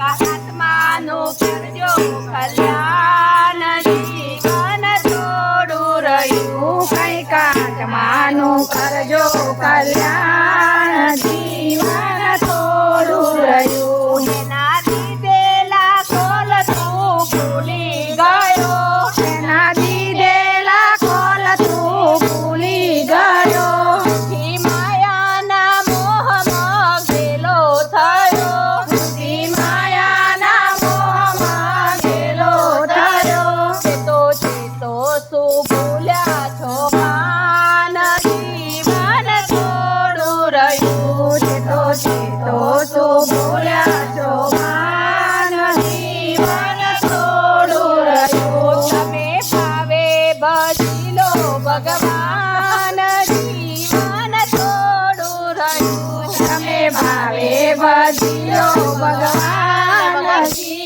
આત્માનું કરજો કલ્યાણ જીવન થોડું રહ્યું. કંઈક કાટમાનું કરજો ભગવાન જીવન થોડું રહ્યું. તમે ભાવે ભજીયો ભગવાન